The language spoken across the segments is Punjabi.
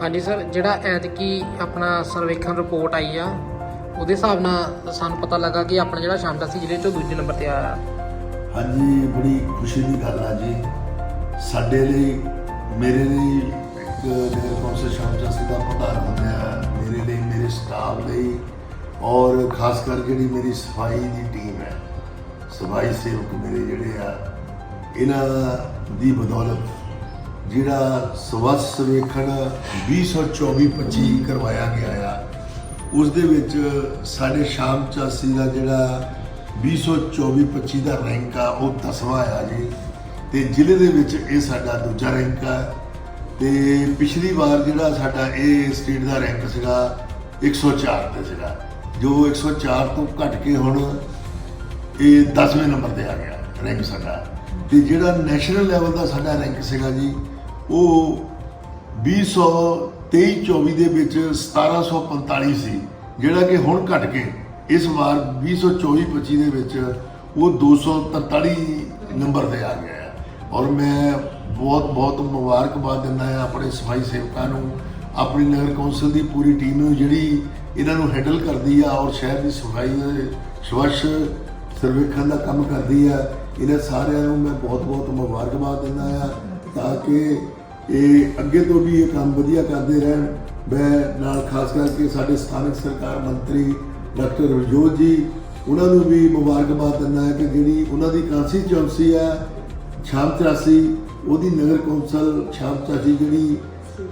ਹਾਂਜੀ ਸਰ, ਜਿਹੜਾ ਐਤਕੀ ਆਪਣਾ ਸਰਵੇਖਣ ਰਿਪੋਰਟ ਆਈ ਆ, ਉਹਦੇ ਹਿਸਾਬ ਨਾਲ ਸਾਨੂੰ ਪਤਾ ਲੱਗਾ ਕਿ ਆਪਣਾ ਜਿਹੜਾ ਸ਼ਾਮਟਾ ਸੀ ਜ਼ਿਲ੍ਹੇ ਚੋਂ ਦੂਜੇ ਨੰਬਰ ਤੇ ਆਇਆ ਹਾਂਜੀ, ਬੜੀ ਖੁਸ਼ੀ ਦੀ ਗੱਲ ਆ ਜੀ। ਸਾਡੇ ਲਈ, ਮੇਰੇ ਲਈ ਇੱਕ ਨਗਰ ਕੌਂਸਲ ਸ਼ਾਮਚਾ ਸਿੰਘ ਦਾ ਪ੍ਰਧਾਨ ਬਣਿਆ ਮੇਰੇ ਲਈ, ਮੇਰੇ ਸਟਾਫ ਲਈ ਔਰ ਖਾਸ ਕਰ ਜਿਹੜੀ ਮੇਰੀ ਸਫ਼ਾਈ ਦੀ ਟੀਮ ਹੈ, ਸਫ਼ਾਈ ਸੇਵਕ ਮੇਰੇ ਜਿਹੜੇ ਆ, ਇਹਨਾਂ ਦੀ ਬਦੌਲਤ ਜਿਹੜਾ ਸਵੱਛ ਸਰਵੇਖਣ 2024-25 ਕਰਵਾਇਆ ਗਿਆ ਆ ਉਸ ਦੇ ਵਿੱਚ ਸਾਡੇ ਸ਼ਾਮ ਚਾਸੀ ਦਾ ਜਿਹੜਾ 2024-25 ਦਾ ਰੈਂਕ ਆ, ਉਹ 10ਵਾਂ ਆ ਜੀ। ਤੇ ਜ਼ਿਲ੍ਹੇ ਦੇ ਵਿੱਚ ਇਹ ਸਾਡਾ ਦੂਜਾ ਰੈਂਕ ਆ। ਤੇ ਪਿਛਲੀ ਵਾਰ ਜਿਹੜਾ ਸਾਡਾ ਇਹ ਸਟੇਟ ਦਾ ਰੈਂਕ ਸੀਗਾ 104 ਤੇ ਸੀਗਾ। ਜੋ 104 ਤੋਂ ਘਟ ਕੇ ਹੁਣ ਇਹ 10ਵੇਂ ਨੰਬਰ ਤੇ ਆ ਗਿਆ ਰੈਂਕ ਸਾਡਾ। ਤੇ ਜਿਹੜਾ ਨੈਸ਼ਨਲ ਲੈਵਲ ਦਾ ਸਾਡਾ ਰੈਂਕ ਸੀਗਾ ਜੀ ਉਹ 2023 24 ਦੇ ਵਿੱਚ 1745 ਸੀ ਜਿਹੜਾ ਕਿ ਹੁਣ ਘਟ ਕੇ ਇਸ ਵਾਰ 2024 25 ਦੇ ਵਿੱਚ ਉਹ 243 ਨੰਬਰ ਤੇ ਆ ਗਿਆ ਹੈ। ਔਰ ਮੈਂ ਬਹੁਤ ਬਹੁਤ ਮੁਬਾਰਕਬਾਦ ਦਿੰਦਾ ਹਾਂ ਆਪਣੇ ਸਫ਼ਾਈ ਸੇਵਕਾਂ ਨੂੰ, ਆਪਣੀ ਨਗਰ ਕੌਂਸਲ ਦੀ ਪੂਰੀ ਟੀਮ ਨੂੰ, ਜਿਹੜੀ ਇਹਨਾਂ ਨੂੰ ਹੈਂਡਲ ਕਰਦੀ ਆ ਔਰ ਸ਼ਹਿਰ ਦੀ ਸਫ਼ਾਈ ਦੇ ਸਵੱਛ ਸਰਵੇਖਣ ਦਾ ਕੰਮ ਕਰਦੀ ਆ, ਇਹਨਾਂ ਸਾਰਿਆਂ ਨੂੰ ਮੈਂ ਬਹੁਤ ਬਹੁਤ ਮੁਬਾਰਕਬਾਦ ਦਿੰਦਾ ਆ ਤਾਂ ਕਿ ਇਹ ਅੱਗੇ ਤੋਂ ਵੀ ਇਹ ਕੰਮ ਵਧੀਆ ਕਰਦੇ ਰਹਿਣ। ਮੈਂ ਨਾਲ ਖਾਸ ਕਰਕੇ ਸਾਡੇ ਸਥਾਨਕ ਸਰਕਾਰ ਮੰਤਰੀ ਡਾਕਟਰ ਰਜੋਤ ਜੀ ਉਹਨਾਂ ਨੂੰ ਵੀ ਮੁਬਾਰਕਬਾਦ ਦਿੰਦਾ ਹੈ ਕਿ ਜਿਹੜੀ ਉਹਨਾਂ ਦੀ ਕਾਂਸਟੀਚੁਐਂਸੀ ਆ ਸ਼ਾਮ ਚਾਸੀ ਉਹਦੀ ਨਗਰ ਕੌਂਸਲ ਸ਼ਾਮ ਚਾਸੀ ਜਿਹੜੀ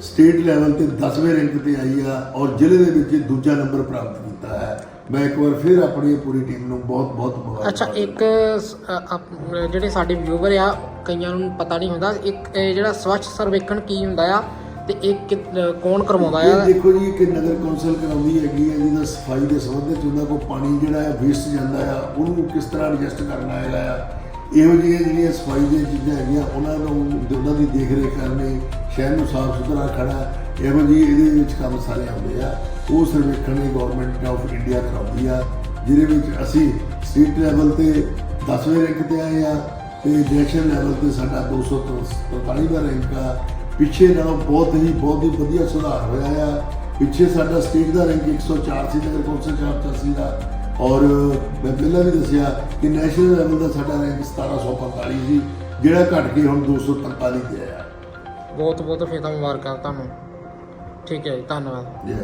ਸਟੇਟ ਲੈਵਲ ਤੇ 10ਵੇਂ ਰੈਂਕ ਤੇ ਆਈ ਆ ਔਰ ਜ਼ਿਲ੍ਹੇ ਦੇ ਵਿੱਚ ਦੂਜਾ ਨੰਬਰ ਪ੍ਰਾਪਤ ਕੀਤਾ ਹੈ। ਮੈਂ ਇੱਕ ਵਾਰ ਫਿਰ ਆਪਣੀ ਪੂਰੀ ਟੀਮ ਨੂੰ ਬਹੁਤ ਬਹੁਤ ਮੁਬਾਰਕਬਾਦ ਅੱਛਾ ਇੱਕ ਜਿਹੜੇ ਸਾਡੇ ਵਿਊਵਰ ਆ ਕਈਆਂ ਨੂੰ ਪਤਾ ਨਹੀਂ ਹੁੰਦਾ। ਇੱਕ ਇਹ ਜਿਹੜਾ ਸਵੱਛ ਸਰਵੇਖਣ ਕੀ ਹੁੰਦਾ ਆ ਤੇ ਇਹ ਕਿ- ਕੌਣ ਕਰਵਾਉਂਦਾ ਇਹ ਆ ਦੇਖੋ ਜੀ ਕਿ ਨਗਰ ਕੌਂਸਲ ਕਰਾਉਂਦੀ ਹੈਗੀ ਹੈ ਜਿਹਦਾ ਸਫ਼ਾਈ ਦੇ ਸੰਬੰਧ ਵਿੱਚ ਉਹਨਾਂ ਕੋਲ ਪਾਣੀ ਜਿਹੜਾ ਹੈ ਵੇਸਟ ਜਾਂਦਾ ਆ, ਉਹਨੂੰ ਕਿਸ ਤਰ੍ਹਾਂ ਐਡਜਸਟ ਕਰਨਾ ਹੈਗਾ ਆ? ਇਹੋ ਜਿਹੀਆਂ ਜਿਹੜੀਆਂ ਸਫ਼ਾਈ ਦੀਆਂ ਚੀਜ਼ਾਂ ਹੈਗੀਆਂ, ਉਹਨਾਂ ਨੂੰ ਉਹਨਾਂ ਦੀ ਦੇਖ ਰੇਖ ਕਰਨੀ, ਸ਼ਹਿਰ ਨੂੰ ਸਾਫ਼ ਸੁਥਰਾ ਰੱਖਣਾ, ਇਹੋ ਜਿਹੀ ਇਹਦੇ ਵਿੱਚ ਕੰਮ ਸਾਰੇ ਆਉਂਦੇ ਆ। ਉਹ ਸਰਵੇਖਣ ਇਹ ਗਵਰਨਮੈਂਟ ਆਫ ਇੰਡੀਆ ਕਰਾਉਂਦੀ ਆ, ਜਿਹਦੇ ਵਿੱਚ ਅਸੀਂ ਸਟੇਟ ਲੈਵਲ ਤੇ 10ਵੇਂ ਰੈਂਕ ਤੇ ਆਏ ਆ ਤੇ ਨੈਸ਼ਨਲ ਲੈਵਲ ਤੇ ਸਾਡਾ 243 ਦਾ ਰੈਂਕ ਆ। ਪਿੱਛੇ ਨਾਲੋਂ ਬਹੁਤ ਹੀ ਬਹੁਤ ਹੀ ਵਧੀਆ ਸੁਧਾਰ ਹੋਇਆ ਆ। ਪਿੱਛੇ ਸਾਡਾ ਸਟੇਟ ਦਾ ਰੈਂਕ 104 ਸੀ ਨਗਰ ਕੌਂਸਲ ਚਾਰ ਸੀ ਦਾ। ਔਰ ਮੈਂ ਪਹਿਲਾਂ ਵੀ ਦੱਸਿਆ ਕਿ ਨੈਸ਼ਨਲ ਲੈਵਲ ਦਾ ਸਾਡਾ ਰੈਂਕ 1745 ਸੀ ਜਿਹੜਾ ਘਟ ਕੇ ਹੁਣ 243 ਤੇ ਆਇਆ। ਬਹੁਤ ਬਹੁਤ ਫੇਰ ਤਾਂ ਮੁਬਾਰਕਾਂ ਤੁਹਾਨੂੰ। ਠੀਕ ਹੈ ਜੀ ਧੰਨਵਾਦ। ਜੈ